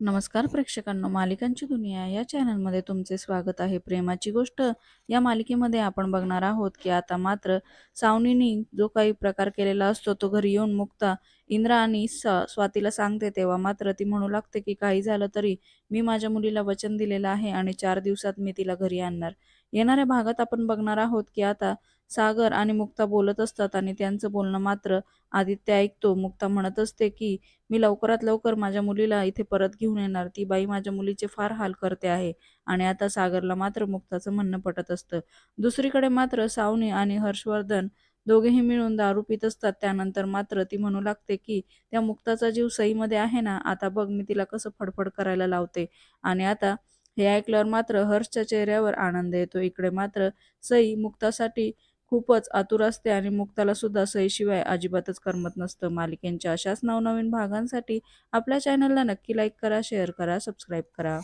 नमस्कार प्रेक्षकांनो मालिकांची दुनिया या चॅनलमध्ये तुमचे स्वागत आहे. प्रेमाची गोष्ट या मालिकेमध्ये आपण बघणार आहोत की आता मात्र सावनीनी जो काही प्रकार केलेला असतो तो घरी येऊन मुक्ता इंद्राणी आणि स- स्वातीला सांगते तेव्हा मात्र ती म्हणू लागते की काही झालं तरी मी माझ्या मुलीला वचन दिलेलं आहे आणि चार दिवसात मी तिला घरी आणणार. येणाऱ्या भागात आपण बघणार आहोत की आता सागर आणि मुक्ता बोलत असतात आणि त्यांचं बोलणं मात्र आदित्य ऐकतो. मुक्ता म्हणत असते की मी लवकरात लवकर माझ्या मुलीला इथे परत घेऊन येणार. ती बाई माझ्या मुलीचे फार हाल करते आहे आणि आता सागरला मात्र मुक्ताचं म्हणणं पटत असतं. दुसरीकडे मात्र सावनी आणि हर्षवर्धन दोघेही मिळून दारू पित असतात. त्यानंतर मात्र ती म्हणू लागते की त्या मुक्ताचा जीव सईमध्ये आहे ना आता बघ मी तिला कसं फडफड करायला लावते. आणि आता हे ऐकल्यावर मात्र हर्षच्या चेहऱ्यावर आनंद येतो. इकडे मात्र सई मुक्तासाठी खूपच आतुर असते आणि मुक्ताला सुद्धा सईशिवाय अजिबातच करमत नसतं. मालिकेंच्या अशाच नवनवीन भागांसाठी आपल्या चॅनलला नक्की लाईक करा शेअर करा सबस्क्राईब करा.